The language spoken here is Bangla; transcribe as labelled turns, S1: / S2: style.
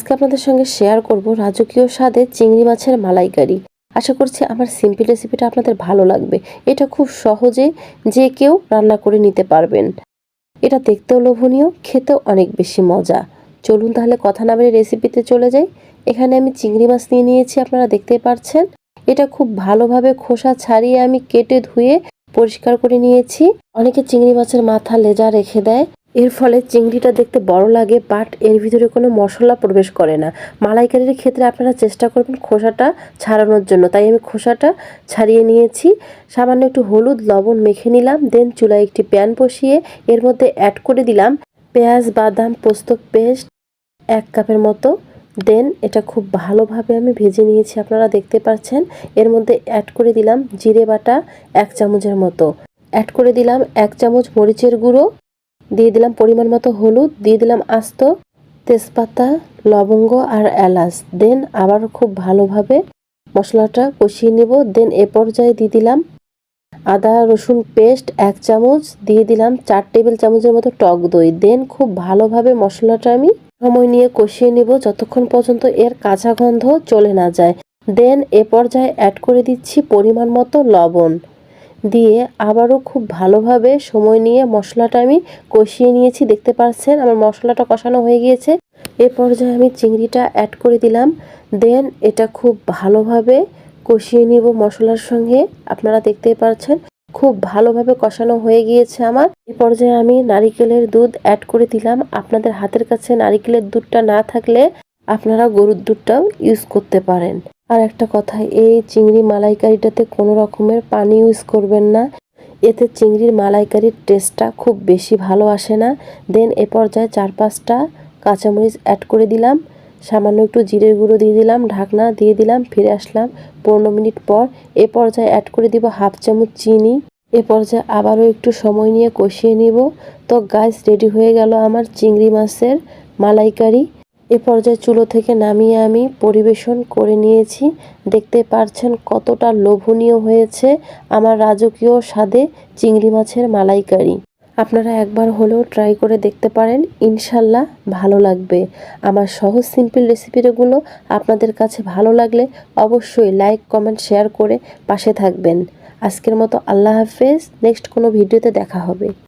S1: আজকে আপনাদের সঙ্গে শেয়ার করব রাজকীয় স্বাদে চিংড়ি মাছের মালাইকারি। আশা করছি আমার সিম্পল রেসিপিটা আপনাদের ভালো লাগবে। এটা খুব সহজে যে কেউ রান্না করে নিতে পারবেন। এটা দেখতেও লোভনীয়, খেতেও অনেক বেশি মজা। চলুন তাহলে কথা না বলে রেসিপিতে চলে যাই। এখানে আমি চিংড়ি মাছ নিয়ে নিয়েছি, আপনারা দেখতে পাচ্ছেন এটা খুব ভালোভাবে খোসা ছাড়িয়ে আমি কেটে ধুয়ে পরিষ্কার করে নিয়েছি। অনেকে চিংড়ি মাছের মাথা লেজা রেখে দেয়। এর ফলে চিংড়িটা দেখতে বড় লাগে বাট এর ভিতরে কোনো মশলা প্রবেশ করে না। মালাইকারির ক্ষেত্রে আপনারা চেষ্টা করবেন খোসাটা ছাড়ানোর জন্য। তাই আমি খোসাটা ছাড়িয়ে নিয়েছি। সামান্য একটু হলুদ, লবণ মেখে নিলাম দেন চুলায় একটি প্যান বসিয়ে এর মধ্যে অ্যাড করে দিলাম পেঁয়াজ, বাদাম, পোস্ত, পেস্ট এক কাপের মতো। দেন এটা খুব ভালোভাবে আমি ভেজে নিয়েছি, আপনারা দেখতে পাচ্ছেন। এর মধ্যে অ্যাড করে দিলাম জিরে বাটা এক চামচের মতো। অ্যাড করে দিলাম এক চামচ মরিচের গুঁড়ো। দিয়ে দিলাম পরিমাণ মতো হলুদ, দিয়ে দিলাম আস্ত তেজপাতা, লবঙ্গ আর এলাচ। দেন আবার খুব ভালোভাবে মশলাটা কষিয়ে নেব। দেন এ পর্যায়ে দিয়ে দিলাম আদা, রসুন পেস্ট এক চামচ, দিয়ে দিলাম চার টেবিল চামচের মতো টক দই। দেন খুব ভালোভাবে মশলাটা আমি সময় নিয়ে কষিয়ে নেব যতক্ষণ পর্যন্ত এর কাঁচা গন্ধ চলে না যায়। দেন এ পর্যায়ে অ্যাড করে দিচ্ছি পরিমাণ মতো লবণ। দিয়ে আবারও খুব ভালোভাবে সময় নিয়ে মশলাটা আমি কষিয়ে নিয়েছি, দেখতে পাচ্ছেন? আমার মশলাটা কষানো হয়ে গিয়েছে। এ পর্যায়ে আমি চিংড়িটা অ্যাড করে দিলাম। দেন এটা খুব ভালোভাবে কষিয়ে নিব মশলার সঙ্গে। আপনারা দেখতেই পাচ্ছেন, খুব ভালোভাবে কষানো হয়ে গিয়েছে আমার। এই পর্যায়ে আমি নারিকেলের দুধ অ্যাড করে দিলাম। আপনাদের হাতের কাছে নারিকেলের দুধটা না থাকলে আপনারা গরুর দুধটাও ইউজ করতে পারেন। আর একটা কথা, এই চিংড়ি মালাইকারিটাতে কোনো রকমের পানি ইউজ করবেন না। এতে চিংড়ির মালাইকারির টেস্টটা খুব বেশি ভালো আসে না। দেন এ পর্যায়ে চার পাঁচটা কাঁচামরিচ অ্যাড করে দিলাম। সামান্য একটু জিরের গুঁড়ো দিয়ে দিলাম, ঢাকনা দিয়ে দিলাম, ফিরে আসলাম পনেরো মিনিট পর। এ পর্যায়ে অ্যাড করে দিব হাফ চামচ চিনি। এ পর্যায়ে আবারও একটু সময় নিয়ে কষিয়ে নিব। তো গাছ রেডি হয়ে গেল আমার চিংড়ি মাছের মালাইকারি। এ পর্যায়ে চুলো থেকে নামিয়ে আমি পরিবেশন করে নিয়েছি। দেখতে পারছেন কতটা লোভনীয় হয়েছে আমার রাজকীয় স্বাদে চিংড়ি মাছের মালাইকারি। আপনারা একবার হলেও ট্রাই করে দেখতে পারেন, ইনশাল্লাহ ভালো লাগবে। আমার সহজ সিম্পল রেসিপিগুলো আপনাদের কাছে ভালো লাগলে অবশ্যই লাইক, কমেন্ট, শেয়ার করে পাশে থাকবেন। আজকের মতো আল্লাহ হাফেজ, নেক্সট কোনো ভিডিওতে দেখা হবে।